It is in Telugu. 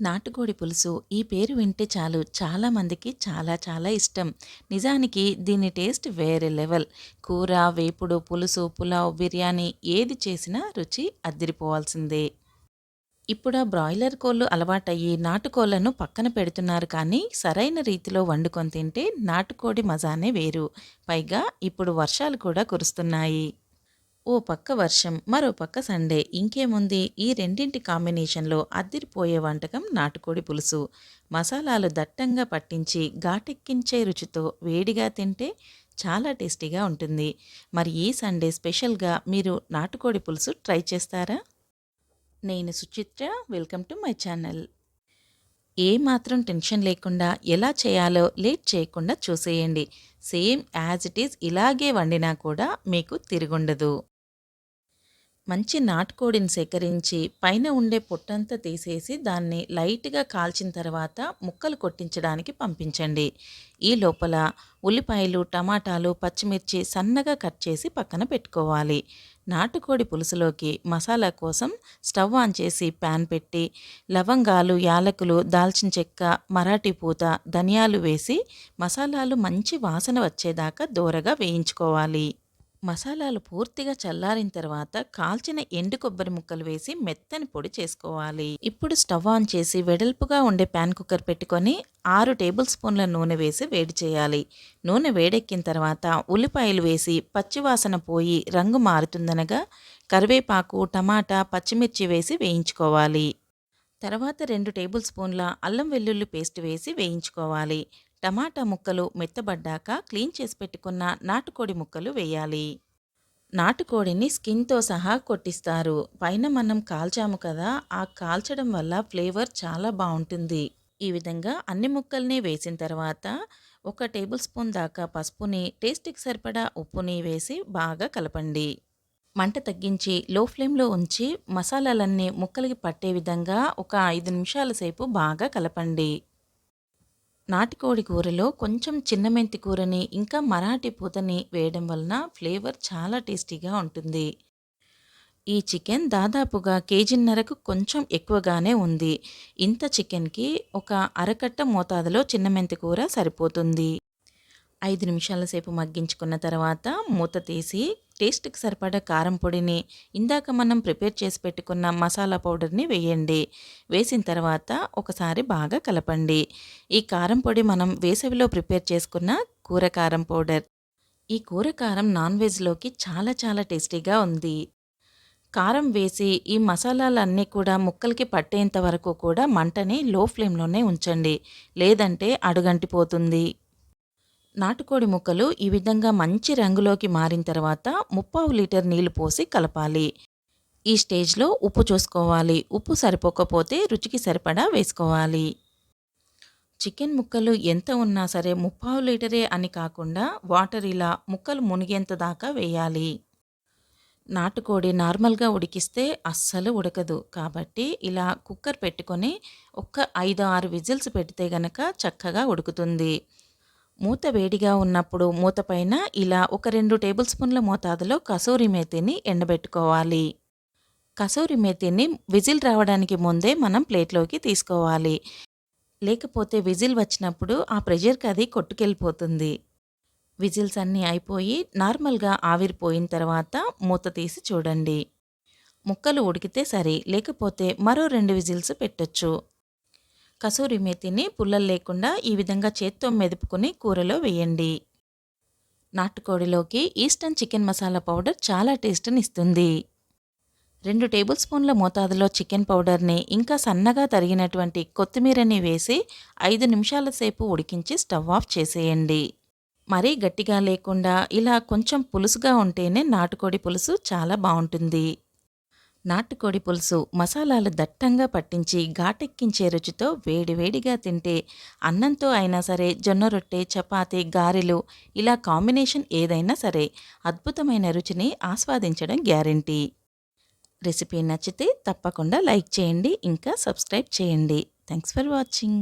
నాటుకోడి పులుసు ఈ పేరు వింటే చాలు. చాలామందికి చాలా చాలా ఇష్టం. నిజానికి దీని టేస్ట్ వేరే లెవెల్. కూర వేపుడు పులుసు పులావ్ బిర్యానీ ఏది చేసినా రుచి అద్దిరిపోవాల్సిందే. ఇప్పుడు ఆ బ్రాయిలర్ కోళ్ళు అలవాటయ్యి నాటుకోళ్ళను పక్కన పెడుతున్నారు కానీ సరైన రీతిలో వండుకొని తింటే నాటుకోడి మజానే వేరు. పైగా ఇప్పుడు వర్షాలు కూడా కురుస్తున్నాయి. ఓ పక్క వర్షం మరో పక్క సండే. ఇంకేముంది? ఈ రెండింటి కాంబినేషన్లో అద్దిరిపోయే వంటకం నాటుకోడి పులుసు. మసాలాలు దట్టంగా పట్టించి ఘాటెక్కించే రుచితో వేడిగా తింటే చాలా టేస్టీగా ఉంటుంది. మరి ఈ సండే స్పెషల్గా మీరు నాటుకోడి పులుసు ట్రై చేస్తారా? నేను Suchitra welcome to my channel. ఏ మాత్రం టెన్షన్ లేకుండా ఎలా చేయాలో లేట్ చేయకుండా చూసేయండి. సేమ్ యాజ్ ఇట్ ఈస్ ఇలాగే వండినా కూడా మీకు తిరుగుండదు. మంచి నాటుకోడిని సేకరించి పైన ఉండే పొట్టంతా తీసేసి దాన్ని లైట్గా కాల్చిన తర్వాత ముక్కలు కొట్టించడానికి పంపించండి. ఈ లోపల ఉల్లిపాయలు టమాటాలు పచ్చిమిర్చి సన్నగా కట్ చేసి పక్కన పెట్టుకోవాలి. నాటుకోడి పులుసులోకి మసాలా కోసం స్టవ్ ఆన్ చేసి ప్యాన్ పెట్టి లవంగాలు యాలకులు దాల్చిన చెక్క మరాఠీ పూత ధనియాలు వేసి మసాలాలు మంచి వాసన వచ్చేదాకా దూరగా వేయించుకోవాలి. మసాలాలు పూర్తిగా చల్లారిన తర్వాత కాల్చిన ఎండు కొబ్బరి ముక్కలు వేసి మెత్తని పొడి చేసుకోవాలి. ఇప్పుడు స్టవ్ ఆన్ చేసి వెడల్పుగా ఉండే ప్యాన్ కుక్కర్ పెట్టుకొని ఆరు టేబుల్ స్పూన్ల నూనె వేసి వేడి చేయాలి. నూనె వేడెక్కిన తర్వాత ఉల్లిపాయలు వేసి పచ్చివాసన పోయి రంగు మారుతుందనగా కరివేపాకు టమాటా పచ్చిమిర్చి వేసి వేయించుకోవాలి. తర్వాత రెండు టేబుల్ స్పూన్ల అల్లం వెల్లుల్లి పేస్ట్ వేసి వేయించుకోవాలి. టమాటా ముక్కలు మెత్తబడ్డాక క్లీన్ చేసి పెట్టుకున్న నాటుకోడి ముక్కలు వేయాలి. నాటుకోడిని స్కిన్తో సహా కొట్టిస్తారు. పైన మనం కాల్చాము కదా ఆ కాల్చడం వల్ల ఫ్లేవర్ చాలా బాగుంటుంది. ఈ విధంగా అన్ని ముక్కల్ని వేసిన తర్వాత ఒక టేబుల్ స్పూన్ దాకా పసుపుని టేస్ట్కి సరిపడా ఉప్పుని వేసి బాగా కలపండి. మంట తగ్గించి లో ఫ్లేమ్లో ఉంచి మసాలాలన్నీ ముక్కలకి పట్టే విధంగా ఒక ఐదు నిమిషాల సేపు బాగా కలపండి. నాటుకోడి కూరలో కొంచెం చిన్న మెంతి కూరని ఇంకా మరాఠీ పూతని వేయడం వలన ఫ్లేవర్ చాలా టేస్టీగా ఉంటుంది. ఈ చికెన్ దాదాపుగా కేజీన్నరకు కొంచెం ఎక్కువగానే ఉంది. ఇంత చికెన్కి ఒక అరకట్ట మోతాదులో చిన్న మెంతి కూర సరిపోతుంది. ఐదు నిమిషాల సేపు మగ్గించుకున్న తర్వాత మూత తీసి టేస్ట్కి సరిపడా కారం పొడిని ఇందాక మనం ప్రిపేర్ చేసి పెట్టుకున్న మసాలా పౌడర్ని వేయండి. వేసిన తర్వాత ఒకసారి బాగా కలపండి. ఈ కారం పొడి మనం వేసవిలో ప్రిపేర్ చేసుకున్న కూర కారం పౌడర్. ఈ కూర కారం నాన్ వెజ్లోకి చాలా చాలా టేస్టీగా ఉంది. కారం వేసి ఈ మసాలాలన్నీ కూడా ముక్కలకి పట్టేంత వరకు కూడా మంటని లో ఫ్లేమ్లోనే ఉంచండి. లేదంటే అడుగంటిపోతుంది. నాటుకోడి ముక్కలు ఈ విధంగా మంచి రంగులోకి మారిన తర్వాత ముప్పావు లీటర్ నీళ్ళు పోసి కలపాలి. ఈ స్టేజ్లో ఉప్పు చూసుకోవాలి. ఉప్పు సరిపోకపోతే రుచికి సరిపడా వేసుకోవాలి. చికెన్ ముక్కలు ఎంత ఉన్నా సరే ముప్పావు లీటరే అని కాకుండా వాటర్ ఇలా ముక్కలు మునిగేంత దాకా వేయాలి. నాటుకోడి నార్మల్గా ఉడికిస్తే అస్సలు ఉడకదు. కాబట్టి ఇలా కుక్కర్ పెట్టుకొని ఒక్క ఐదు ఆరు విజిల్స్ పెడితే గనక చక్కగా ఉడుకుతుంది. మూత వేడిగా ఉన్నప్పుడు మూత పైన ఇలా ఒక రెండు టేబుల్ స్పూన్ల మోతాదులో కసూరి మేతిని ఎండబెట్టుకోవాలి. కసూరి మేతిని విజిల్ రావడానికి ముందే మనం ప్లేట్లోకి తీసుకోవాలి. లేకపోతే విజిల్ వచ్చినప్పుడు ఆ ప్రెషర్కి అది కొట్టుకెళ్ళిపోతుంది. విజిల్స్ అన్నీ అయిపోయి నార్మల్గా ఆవిరిపోయిన తర్వాత మూత తీసి చూడండి. ముక్కలు ఉడికితే సరే లేకపోతే మరో రెండు విజిల్స్ పెట్టొచ్చు. కసూరి మేతిని పుల్లలు లేకుండా ఈ విధంగా చేత్తో మెదుపుకొని కూరలో వేయండి. నాటుకోడిలోకి ఈస్టర్న్ చికెన్ మసాలా పౌడర్ చాలా టేస్ట్ని ఇస్తుంది రెండు టేబుల్ స్పూన్ల మోతాదులో చికెన్ పౌడర్ని ఇంకా సన్నగా తరిగినటువంటి కొత్తిమీరని వేసి ఐదు నిమిషాల సేపు ఉడికించి స్టవ్ ఆఫ్ చేసేయండి. మరీ గట్టిగా లేకుండా ఇలా కొంచెం పులుసుగా ఉంటేనే నాటుకోడి పులుసు చాలా బాగుంటుంది. నాటుకోడి పులుసు మసాలాలు దట్టంగా పట్టించి ఘాటెక్కించే రుచితో వేడివేడిగా తింటే అన్నంతో అయినా సరే జొన్న రొట్టె చపాతి గారెలు ఇలా కాంబినేషన్ ఏదైనా సరే అద్భుతమైన రుచిని ఆస్వాదించడం గ్యారంటీ. రెసిపీ నచ్చితే తప్పకుండా లైక్ చేయండి ఇంకా సబ్స్క్రైబ్ చేయండి. Thanks for watching.